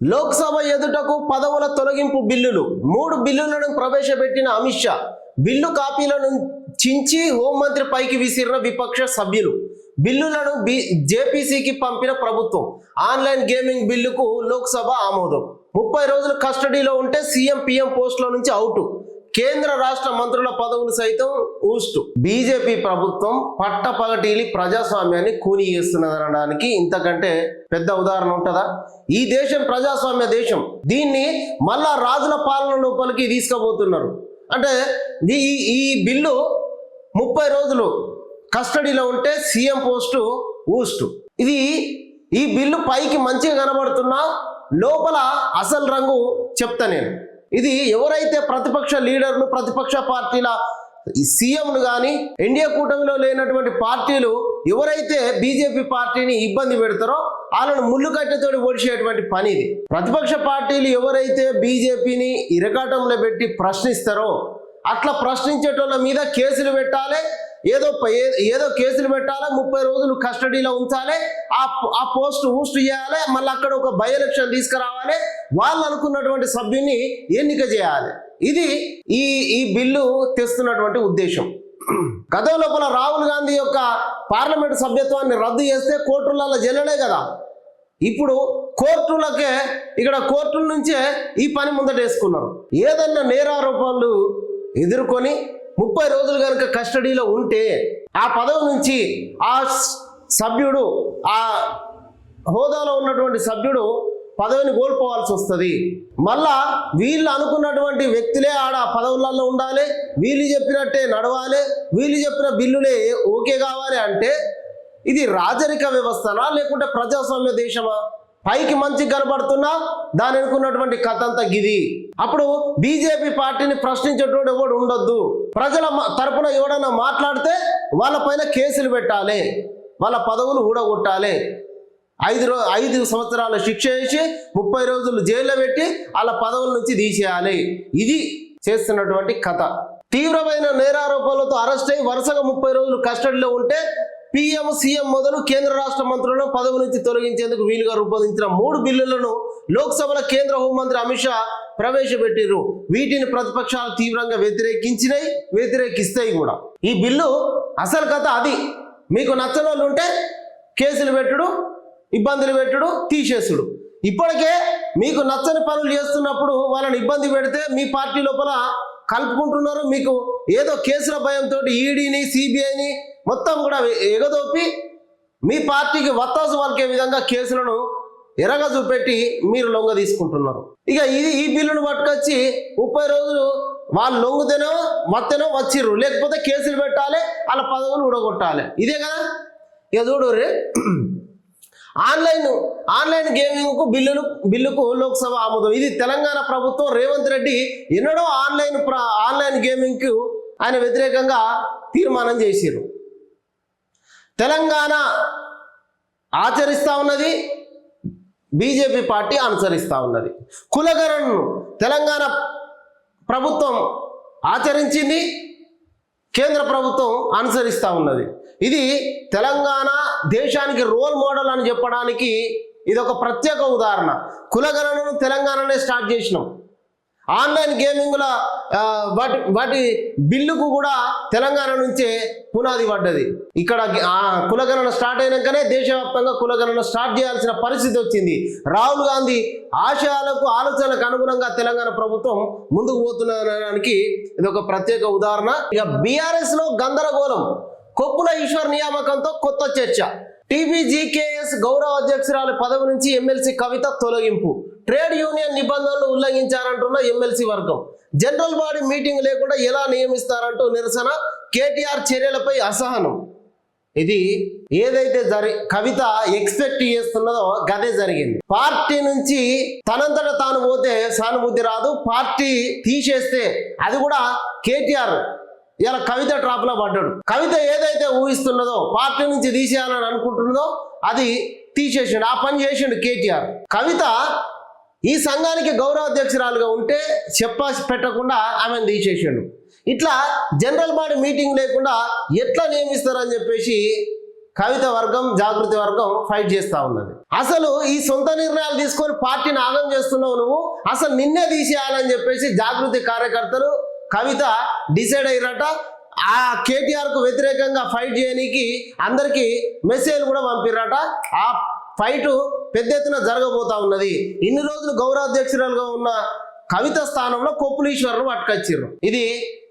లోక్సభ ఎదుటకు పదవుల తొలగింపు బిల్లులు. మూడు బిల్లులను ప్రవేశపెట్టిన అమిత్ షా బిల్లు కాపీలను చించి హోంమంత్రి పైకి విసిరిన విపక్ష సభ్యులు. బిల్లులను బి జేపీసీకి పంపిన ప్రభుత్వం. ఆన్లైన్ గేమింగ్ బిల్లుకు లోక్సభ ఆమోదం. ముప్పై రోజులు కస్టడీలో ఉంటే సీఎం పిఎం పోస్టుల నుంచి అవుట్. కేంద్ర రాష్ట్ర మంత్రుల పదవులు సైతం ఊస్టు. బీజేపీ ప్రభుత్వం పట్టపగటీలి ప్రజాస్వామ్యాన్ని కూని చేస్తున్నదనడానికి ఇంతకంటే పెద్ద ఉదాహరణ ఉంటుందా? ఈ దేశం ప్రజాస్వామ్య దేశం. దీన్ని మళ్ళా రాజుల పాలన లోపలికి తీసుకుపోతున్నారు. అంటే ఈ ఈ బిల్లు ముప్పై రోజులు కస్టడీలో ఉంటే సీఎం పోస్టు ఊస్టు. ఇది ఈ బిల్లు పైకి మంచిగా కనబడుతున్నా లోపల అసలు రంగు చెప్తా నేను. ఇది ఎవరైతే ప్రతిపక్ష లీడర్లు ప్రతిపక్ష పార్టీల సీఎంలు కానీ ఎన్డీఏ కూటమిలో లేనటువంటి పార్టీలు ఎవరైతే బీజేపీ పార్టీని ఇబ్బంది పెడతారో వాళ్ళను ముళ్ళు కట్టెతో ఓడిచేటువంటి పని ఇది. ప్రతిపక్ష పార్టీలు ఎవరైతే బీజేపీని ఇరకాటంలో పెట్టి ప్రశ్నిస్తారో అట్లా ప్రశ్నించేటోళ్ళ మీద కేసులు పెట్టాలి ఏదో ఏ- ఏదో కేసులు పెట్టాలి ముప్పై రోజులు కస్టడీలో ఉంచాలి ఆ ఆ పోస్ట్ ఊస్ట్ చేయాలి మళ్ళీ అక్కడ ఒక బై ఎలక్షన్ తీసుకురావాలి. వాళ్ళు అనుకున్నటువంటి సభ్యుని ఎన్నిక చేయాలి. ఇది ఈ ఈ బిల్లు తెస్తున్నటువంటి ఉద్దేశం. గత లోపల రాహుల్ గాంధీ యొక్క పార్లమెంట్ సభ్యత్వాన్ని రద్దు చేస్తే కోర్టులలో జల్లడే కదా. ఇప్పుడు కోర్టులకే ఇక్కడ కోర్టుల నుంచే ఈ పని ముందటేసుకున్నారు. ఏదన్నా నేరారోపణలు ఎదుర్కొని ముప్పై రోజులు కనుక కస్టడీలో ఉంటే ఆ పదవి నుంచి ఆ సభ్యుడు ఆ హోదాలో ఉన్నటువంటి సభ్యుడు పదవిని కోల్పోవాల్సి వస్తుంది. మళ్ళా వీళ్ళు అనుకున్నటువంటి వ్యక్తులే ఆడ పదవులలో ఉండాలి వీళ్ళు చెప్పినట్టే నడవాలి వీళ్ళు చెప్పిన బిల్లులే ఓకే కావాలి అంటే ఇది రాజరిక వ్యవస్థనా లేకుంటే ప్రజాస్వామ్య దేశమా? పైకి మంచి కనబడుతున్నా దాని అనుకున్నటువంటి కథ అంతా గిది. అప్పుడు బీజేపీ పార్టీని ప్రశ్నించేటోడు ఎవడు ఉండొద్దు. ప్రజల మ- తరపున ఎవడన్నా మాట్లాడితే వాళ్ళ పైన కేసులు పెట్టాలి. వాళ్ళ పదవులు ఊడగొట్టాలి. ఐదు రో ఐదు సంవత్సరాల శిక్ష వేసి ముప్పై రోజులు జైల్లో పెట్టి వాళ్ళ పదవుల నుంచి తీసేయాలి. ఇది చేస్తున్నటువంటి కథ. తీవ్రమైన నేరారోపణలతో అరెస్ట్ అయి వరుసగా ముప్పై రోజులు కస్టడీలో ఉంటే పిఎం సీఎం మొదలు కేంద్ర రాష్ట్ర మంత్రులను పదవి నుంచి తొలగించేందుకు వీలుగా రూపొందించిన మూడు బిల్లులను లోక్సభలో కేంద్ర హోంమంత్రి అమిత్ షా ప్రవేశపెట్టిరు వీటిని ప్రతిపక్షాలు తీవ్రంగా వ్యతిరేకించినాయి వ్యతిరేకిస్తాయి కూడా. ఈ బిల్లు అసలు కథ అది. మీకు నచ్చని వాళ్ళు ఉంటే కేసులు పెట్టుడు ఇబ్బందులు పెట్టుడు తీసేసుడు. ఇప్పటికే మీకు నచ్చని పనులు చేస్తున్నప్పుడు వాళ్ళని ఇబ్బంది పెడితే మీ పార్టీ లోపల కలుపుకుంటున్నారు. మీకు ఏదో కేసుల భయంతో ఈడీని సిబిఐని మొత్తం కూడా ఎగదోపి మీ పార్టీకి వత్తాసు పలికే విధంగా కేసులను ఎరగ చూపెట్టి మీరు లొంగ తీసుకుంటున్నారు. ఇక ఇది ఈ బిల్లును పట్టుకొచ్చి ముప్పై రోజులు వాళ్ళు లొంగుతేనో మత్తెనో వచ్చిర్రు. లేకపోతే కేసులు పెట్టాలి వాళ్ళ పదవులు ఊడగొట్టాలి. ఇదే కదా? ఇక చూడు రే ఆన్లైన్ ఆన్లైన్ గేమింగ్కు బిల్లులు బిల్లుకు లోక్సభ ఆమోదం. ఇది తెలంగాణ ప్రభుత్వం రేవంత్ రెడ్డి ఎన్నడో ఆన్లైన్ ప్ర ఆన్లైన్ గేమింగ్కు ఆయన వ్యతిరేకంగా తీర్మానం చేసిర్రు. తెలంగాణ ఆచరిస్తూ ఉన్నది బీజేపీ పార్టీ అనుసరిస్తూ ఉన్నది. కులగణను తెలంగాణ ప్రభుత్వం ఆచరించింది కేంద్ర ప్రభుత్వం అనుసరిస్తూ ఉన్నది. ఇది తెలంగాణ దేశానికి రోల్ మోడల్ అని చెప్పడానికి ఇది ఒక ప్రత్యేక ఉదాహరణ. కులగణనను తెలంగాణనే స్టార్ట్ చేసినాం. ఆన్లైన్ గేమింగ్ల వాటి వాటి బిల్లుకు కూడా తెలంగాణ నుంచే పునాది పడ్డది. ఇక్కడ కులగణన స్టార్ట్ అయినాకనే దేశవ్యాప్తంగా కులగణన స్టార్ట్ చేయాల్సిన పరిస్థితి వచ్చింది. రాహుల్ గాంధీ ఆశయాలకు ఆలోచనలకు అనుగుణంగా తెలంగాణ ప్రభుత్వం ముందుకు పోతున్నదానికి ఇది ఒక ప్రత్యేక ఉదాహరణ. ఇక బీఆర్ఎస్లో గందరగోళం. కొప్పుల ఈశ్వర్ నియామకంతో కొత్త చర్చ. టీబీజీకేఎస్ గౌరవ అధ్యక్షురాలి పదవి నుంచి ఎమ్మెల్సీ కవిత తొలగింపు. ట్రేడ్ యూనియన్ నిబంధనలు ఉల్లంఘించారంటున్న ఎమ్మెల్సీ వర్గం. జనరల్ బాడీ మీటింగ్ లేకుండా ఎలా నియమిస్తారంటూ నిరసన కేటీఆర్ చర్యలపై అసహనం. ఇది ఏదైతే జరి కవిత ఎక్స్పెక్ట్ చేస్తున్నదో గదే జరిగింది. పార్టీ నుంచి తనంతట తాను పోతే సానుభూతి రాదు. పార్టీ తీసేస్తే అది కూడా కేటీఆర్ ఇలా కవిత ట్రాప్లో పడ్డాడు. కవిత ఏదైతే ఊహిస్తున్నదో పార్టీ నుంచి తీసేయాలని అనుకుంటున్నదో అది తీసేసిండు. ఆ పని చేసిండు కేటీఆర్. కవిత ఈ సంఘానికి గౌరవాధ్యక్షురాలుగా ఉంటే చెప్ప పెట్టకుండా ఆమెను తీసేసిండు. ఇట్లా జనరల్ బాడీ మీటింగ్ లేకుండా ఎట్లా నియమిస్తారని చెప్పేసి కవిత వర్గం జాగృతి వర్గం ఫైట్ చేస్తూ ఉన్నది. అసలు ఈ సొంత నిర్ణయాలు తీసుకొని పార్టీని ఆగం చేస్తున్నావు నువ్వు? అసలు నిన్నే తీసేయాలని చెప్పేసి జాగృతి కార్యకర్తలు కవిత డిసైడ్ అయ్యారట. ఆ కేటీఆర్కు వ్యతిరేకంగా ఫైట్ చేయడానికి అందరికి మెసేజ్ కూడా పంపిరట. ఆ ఫైటు పెద్ద ఎత్తున జరగబోతా ఉన్నది. ఇన్ని రోజులు గౌరవాధ్యక్షురాలుగా ఉన్న కవిత స్థానంలో కొప్పులీశ్వరును పట్టుకొచ్చిర్రు. ఇది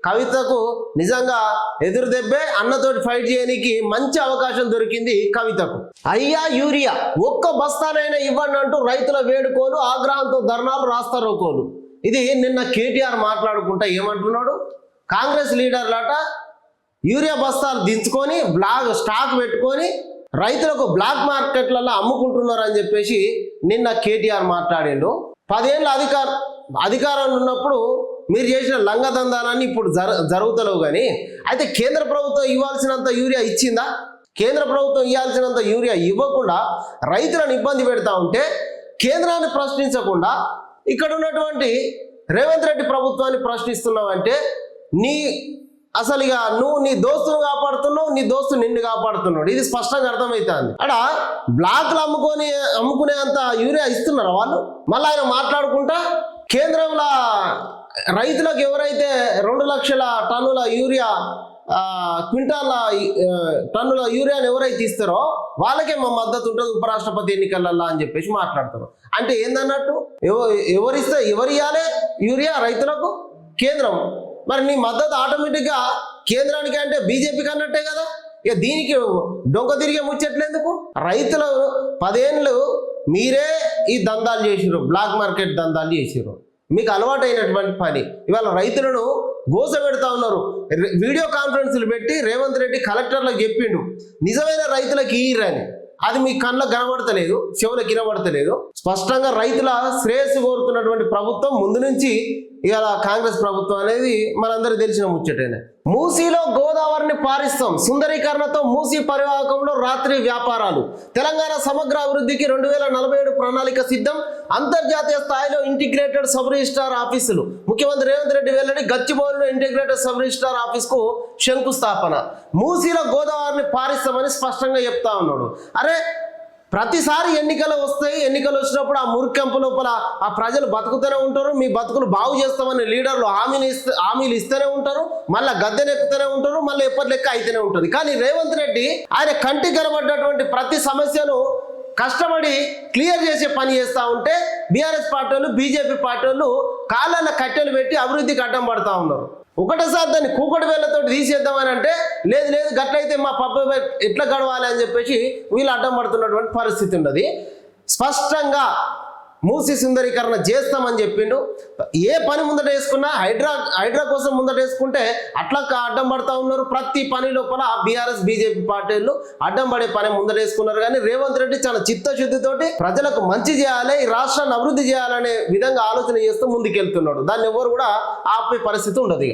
కవితకు నిజంగా ఎదురు దెబ్బే అన్నతోటి ఫైట్ చేయడానికి మంచి అవకాశం దొరికింది కవితకు. అయ్యా యూరియా ఒక్క బస్తానైనా ఇవ్వండి అంటూ రైతుల వేడుకోలు ఆగ్రహంతో ధర్నాలు రాస్తారోకోలు ఇది నిన్న కేటీఆర్ మాట్లాడుకుంటా ఏమంటున్నాడు? కాంగ్రెస్ లీడర్లట యూరియా బస్తాలు దించుకొని బ్లాక్ స్టాక్ పెట్టుకొని రైతులకు బ్లాక్ మార్కెట్లలో అమ్ముకుంటున్నారు అని చెప్పేసి నిన్న కేటీఆర్ మాట్లాడిండు. పదేళ్ళ అధికార అధికారంలో ఉన్నప్పుడు మీరు చేసిన లంగదందాలన్నీ ఇప్పుడు జర జరుగుతలేవు కానీ అయితే కేంద్ర ప్రభుత్వం ఇవ్వాల్సినంత యూరియా ఇచ్చిందా? కేంద్ర ప్రభుత్వం ఇవ్వాల్సినంత యూరియా ఇవ్వకుండా రైతులను ఇబ్బంది పెడతా ఉంటే కేంద్రాన్ని ప్రశ్నించకుండా ఇక్కడ ఉన్నటువంటి రేవంత్ రెడ్డి ప్రభుత్వాన్ని ప్రశ్నిస్తున్నావంటే నీ అసలు ఇక నువ్వు నీ దోస్తును కాపాడుతున్నావు నీ దోస్తు నిన్ను కాపాడుతున్నాడు. ఇది స్పష్టంగా అర్థమవుతుంది అక్కడ బ్లాక్లు అమ్ముకొని అమ్ముకునే అంత యూరియా ఇస్తున్నారు వాళ్ళు? మళ్ళీ ఆయన మాట్లాడుకుంటా కేంద్రంలో రైతులకు ఎవరైతే రెండు లక్షల టన్నుల యూరియా క్వింటాల టన్నుల యూరియాని ఎవరైతే ఇస్తారో వాళ్ళకే మా మద్దతు ఉంటుంది ఉపరాష్ట్రపతి ఎన్నికలల్లో అని చెప్పేసి మాట్లాడతారు. అంటే ఏందన్నట్టు? ఎవ- ఎవరిస్తే ఎవరియాలే యూరియా రైతులకు? కేంద్రం. మరి నీ మద్దతు ఆటోమేటిక్గా కేంద్రానికి అంటే బీజేపీకి అన్నట్టే కదా? ఇక దీనికి డొంక తిరిగే ముచ్చట్లేందుకు? రైతులు పదేళ్ళు మీరే ఈ దందాలు చేసిరు బ్లాక్ మార్కెట్ దందాలు చేసిరు మీకు అలవాటైనటువంటి పని. ఇవాళ రైతులను గోస పెడతా ఉన్నారు. వీడియో కాన్ఫరెన్స్లు పెట్టి రేవంత్ రెడ్డి కలెక్టర్లకు చెప్పిండు. నిజమైన రైతులకు ఇయ్యరని అది మీ కళ్ళకు కనబడతలేదు చెవులకు వినబడతలేదు. స్పష్టంగా రైతుల శ్రేయస్సు కోరుతున్నటువంటి ప్రభుత్వం ముందు నుంచి ఇవాళ కాంగ్రెస్ ప్రభుత్వం అనేది మనందరికి తెలిసిన ముచ్చటేనే. మూసీలో గోదావరిని పారిస్తాం. సుందరీకరణతో మూసీ పరివాహకంలో రాత్రి వ్యాపారాలు. తెలంగాణ సమగ్ర అభివృద్ధికి రెండు వేల నలభై ఏడు ప్రణాళిక సిద్ధం. అంతర్జాతీయ స్థాయిలో ఇంటిగ్రేటెడ్ సబ్ రిజిస్ట్రార్ ఆఫీసులు. ముఖ్యమంత్రి రేవంత్ రెడ్డి వెల్లడి గచ్చిబౌలిలో ఇంటిగ్రేటెడ్ సబ్ రిజిస్ట్రార్ ఆఫీస్కు శంకుస్థాపన. మూసీలో గోదావరిని పారిస్తామని స్పష్టంగా చెప్తా ఉన్నాడు. అరే ప్రతిసారి ఎన్నికలు వస్తాయి ఎన్నికలు వచ్చినప్పుడు ఆ మురికెంపు లోపల ఆ ప్రజలు బతుకుతూనే ఉంటారు. మీ బతుకులు బాగు చేస్తామని లీడర్లు హామీలు ఇస్తే హామీలు ఇస్తూనే ఉంటారు. మళ్ళీ గద్దెనెక్కుతూనే ఉంటారు. మళ్ళీ ఎప్పటి లెక్క అయితేనే ఉంటుంది. కానీ రేవంత్ రెడ్డి ఆయన కంటి కనబడ్డటువంటి ప్రతి సమస్యను కష్టపడి క్లియర్ చేసే పని చేస్తూ ఉంటే బీఆర్ఎస్ పార్టీ బీజేపీ పార్టీ వాళ్ళు కాళ్ళ కట్టెలు పెట్టి అభివృద్ధికి అడ్డం పడతా ఉన్నారు. ఒకటేసారి దాన్ని కూకటి వేళ్ళతో తీసేద్దామని అంటే లేదు లేదు గట్లయితే మా పబ్బ ఎట్లా గడవాలి అని చెప్పేసి వీళ్ళు అడ్డం పడుతున్నటువంటి పరిస్థితి ఉన్నది స్పష్టంగా మూసి సుందరీకరణ చేస్తామని చెప్పిండు. ఏ పని ముందట వేసుకున్నా హైడ్రా హైడ్రా కోసం ముందట వేసుకుంటే అట్లా అడ్డం పడతా ఉన్నారు. ప్రతి పని లోపల బీఆర్ఎస్ బీజేపీ పార్టీలు అడ్డం పడే పని ముందట వేసుకున్నారు. కానీ రేవంత్ రెడ్డి చాలా చిత్తశుద్ధితోటి ప్రజలకు మంచి చేయాలి ఈ రాష్ట్రాన్ని అభివృద్ధి చేయాలనే విధంగా ఆలోచన చేస్తూ ముందుకెళ్తున్నాడు. దాన్ని ఎవరు కూడా ఆపే పరిస్థితి ఉండదు